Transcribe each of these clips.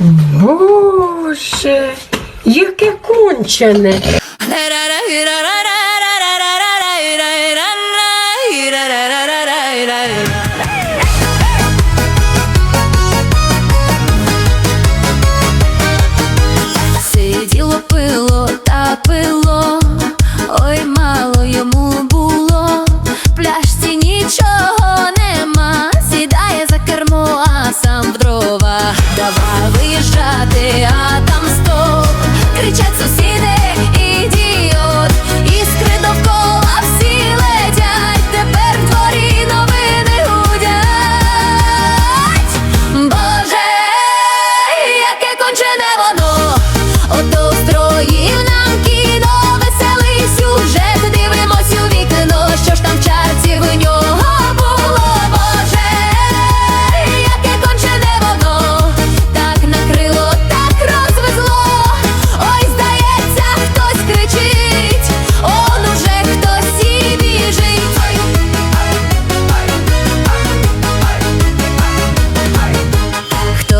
Боже, яке кончене. Сиділо пило та пило, виїжджати, а там стоп, кричать сусіди,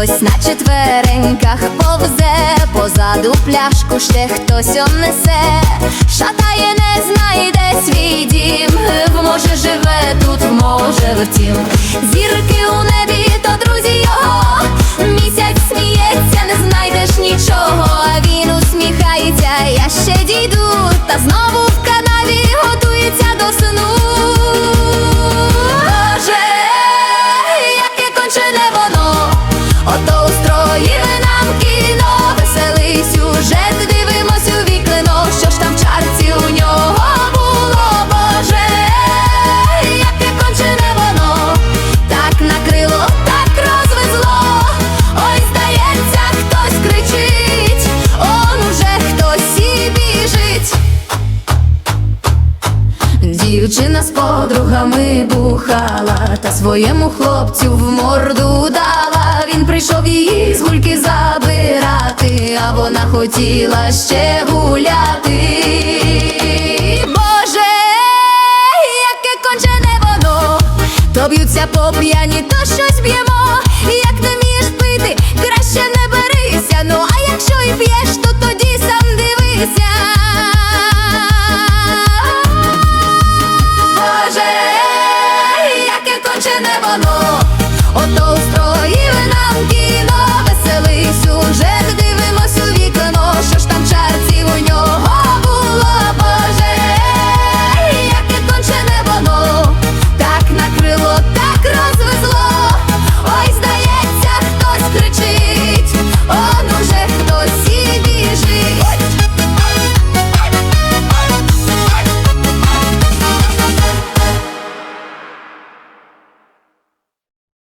Хтось на четвереньках повзе, позаду пляшку ще хтось онесе, шатає, не знайде свій дім, може живе тут, може втім. Зірки у небі, то друзі його, місяць сміється, не знайдеш нічого, а він усміхається, я ще дійду, та знову в канаві готується до сну. Боже, яке кончене Дівчина з подругами бухала, та своєму хлопцю в морду дала. Він прийшов її з гульки забирати, а вона хотіла ще гуляти. Боже, яке кончене воно, то б'ються по п'яні, то щось б'ємо. Як не вмієш пити,